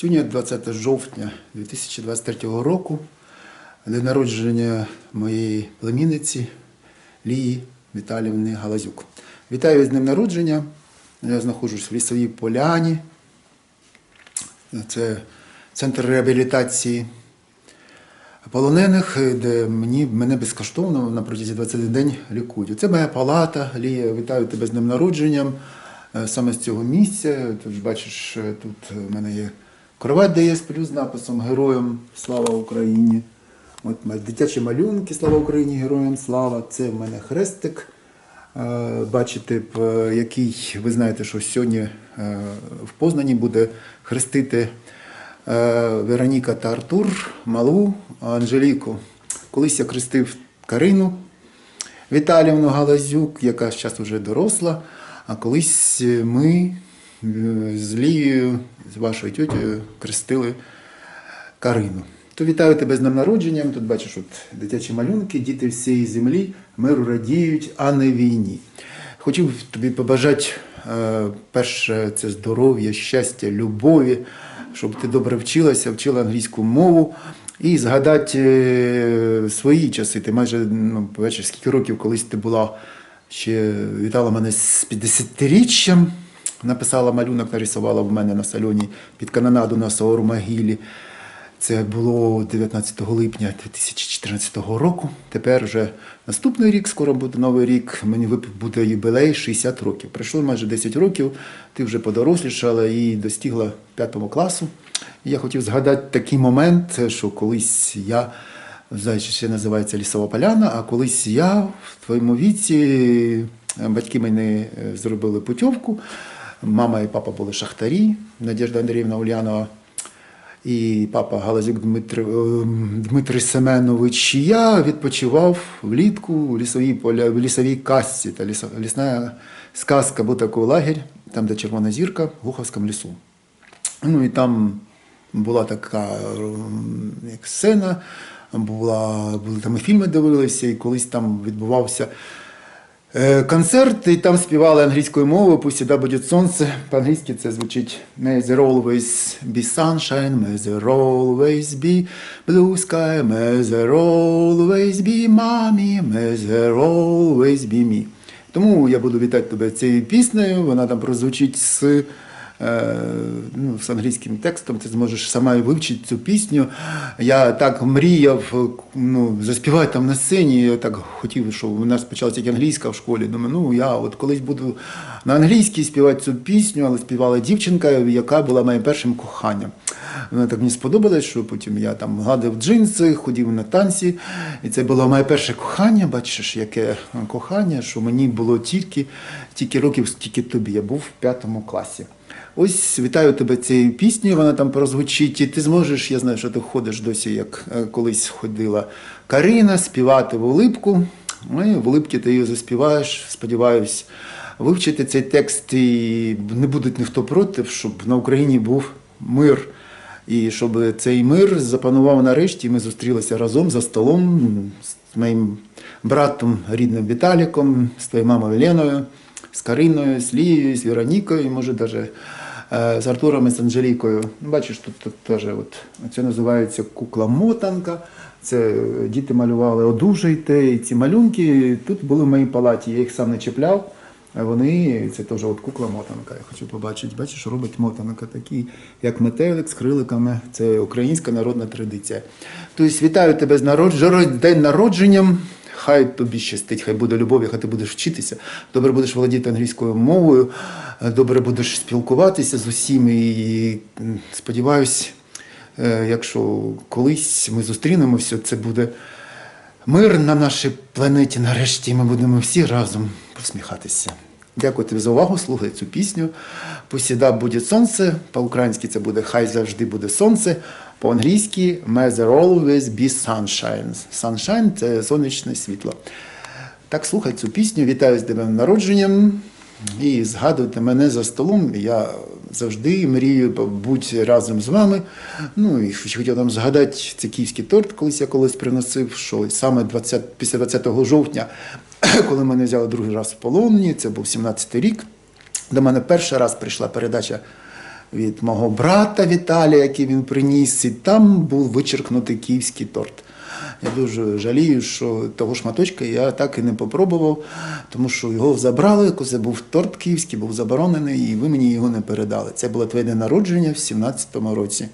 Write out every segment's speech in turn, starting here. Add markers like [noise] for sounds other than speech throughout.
Сьогодні 20 жовтня 2023 року, день народження моєї племінниці Лії Віталівни Галазюк. Вітаю з днем народження. Я знаходжусь в лісовій поляні. Це центр реабілітації полонених, де мені, мене безкоштовно на протязі 20 день лікують. Це моя палата. Лія, вітаю тебе з днем народженням. Е, Саме з цього місця. Ти бачиш, е, тут в мене є кровать, де я сплю з написом Героям Слава Україні. От дитячі малюнки Слава Україні, Героям Слава. Це в мене хрестик. Е, Бачите, е, який ви знаєте, що сьогодні е, в Познані буде хрестити Вероніка та Артур, малу Анжеліку. Колись я хрестив Карину Віталівну Галазюк, яка зараз вже доросла. А колись ми з Лією, з вашою тьотєю, хрестили Карину. То вітаю тебе з днем народженням. Тут бачиш от дитячі малюнки, діти всієї землі миру радіють, а не війні. Хотів тобі побажати е, перше це здоров'я, щастя, любові, щоб ти добре вчилася, вчила англійську мову. І згадати е, свої часи. Ти майже ну, бачиш, скільки років колись ти була ще вітала мене з 50-річчям. Написала малюнок, нарисувала в мене на сальоні під канонаду на Саору Могилі. Це було 19 липня 2014 року. Тепер вже наступний рік, скоро буде новий рік. Мені буде юбілей 60 років. Пройшло майже 10 років. Ти вже подорослішала і достигла 5 класу. І я хотів згадати такий момент, що колись я Зайче ще називається Лісова Поляна, а колись я в твоєму віці е, батьки мене е, зробили путівку. Мама і папа були шахтарі, Надежда Андріївна Ульянова і папа Галазюк Дмитро, е, Дмитрий Семенович. І я відпочивав влітку в лісовій, поля, в лісовій касці. Та ліса, лісна сказка був такий лагерь, там, де Червона зірка, в Гуховському лісу. Ну і там була така ем, як сцена, була, були там і фільми дивилися, і колись там відбувався е, концерт, і там співали англійською мовою «Пусть буде сонце». По-англійськи це звучить May there always be sunshine, may there always be blue sky, may there always be mommy, may there always be me. Тому я буду вітати тебе цією піснею, вона там прозвучить з е, ну, з англійським текстом, ти зможеш сама вивчити цю пісню. Я так мріяв ну, заспівати там на сцені. Я так хотів, щоб у нас почалася англійська в школі. Думаю, ну я от колись буду на англійській співати цю пісню, але співала дівчинка, яка була моїм першим коханням. Вона так мені сподобалось, що потім я там гладив джинси, ходив на танці. І це було моє перше кохання. Бачиш, яке кохання, що мені було тільки, тільки років, стільки тобі. Я був в п'ятому класі. Ось вітаю тебе цією піснею, вона там прозвучить, і ти зможеш, я знаю, що ти ходиш досі, як е, колись ходила Карина, співати в улипку. Ну, і в улипці ти її заспіваєш, сподіваюсь, вивчити цей текст і не буде ніхто проти, щоб на Україні був мир. І щоб цей мир запанував нарешті, ми зустрілися разом за столом з моїм братом рідним Віталіком, з твоєю мамою Леною, з Кариною, з Лією, з Веронікою, може навіть з Артуром і з Анжелікою. Ну, Бачиш, тут, тут теж от, це називається кукла-мотанка. Це е, діти малювали одужайте. І ці малюнки тут були в моїй палаті, я їх сам не чіпляв. А вони, це теж от кукла мотанка. Я хочу побачити. Бачиш, робить мотанка такі, як метелик з криликами. Це українська народна традиція. Тобто вітаю тебе з народ... день народженням. Хай тобі щастить, хай буде любов, хай ти будеш вчитися, добре будеш володіти англійською мовою, добре будеш спілкуватися з усіми. І сподіваюсь, е, якщо колись ми зустрінемося, це буде мир на нашій планеті. Нарешті ми будемо всі разом посміхатися. Дякую тобі за увагу. Слухай цю пісню. Всегда буде сонце. По-українськи це буде Хай завжди буде сонце. По-англійськи May there always be sunshine. Sunshine – це сонячне світло. Так, слухай цю пісню. Вітаю з тебе народженням. І згадуйте мене за столом. Я завжди мрію бути разом з вами. Ну і хотів вам згадати цей київський торт, колись я колись приносив, що саме 20, після 20 жовтня, [coughs] коли мене взяли другий раз в полоні, це був 17-й рік. До мене перший раз прийшла передача від мого брата Віталія, який він приніс, і там був вичеркнутий київський торт. Я дуже жалію, що того шматочка я так і не попробував, тому що його забрали, це був торт київський, був заборонений, і ви мені його не передали. Це було твоє народження в 17-му році.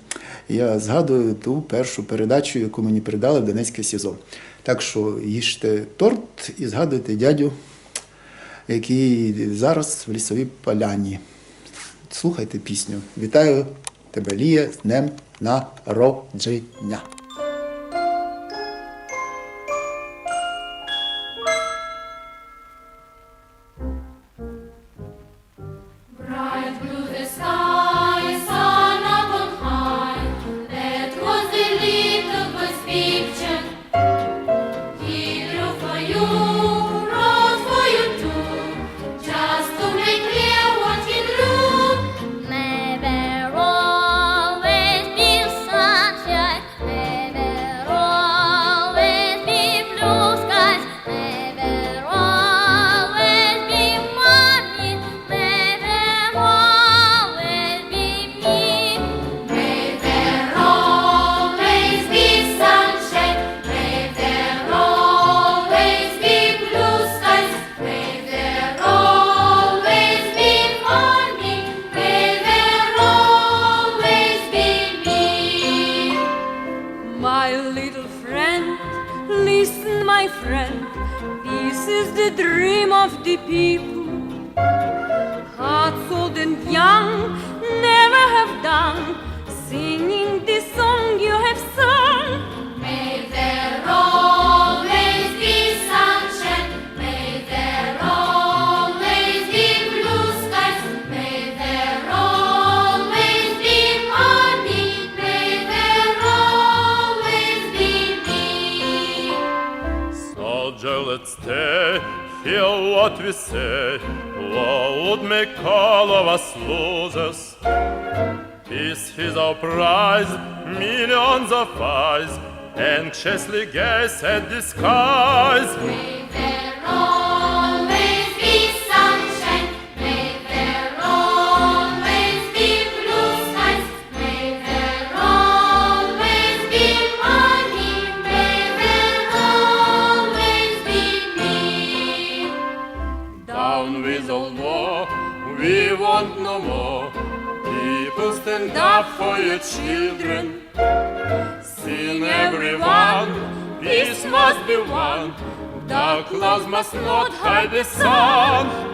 Я згадую ту першу передачу, яку мені передали в Донецьке СІЗО. Так що їжте торт і згадуйте дядю, який зараз в лісовій поляні. Слухайте пісню. Вітаю тебе, Лія, з днем народження. Friend. This is the dream of the people. Angeleste Сіл отвісе, Лауд Миколова Peace Is our prize, millions of eyes, anxiously gaze at the skies. Up for your children. Sing everyone, peace must be won. Dark clouds must not hide the sun.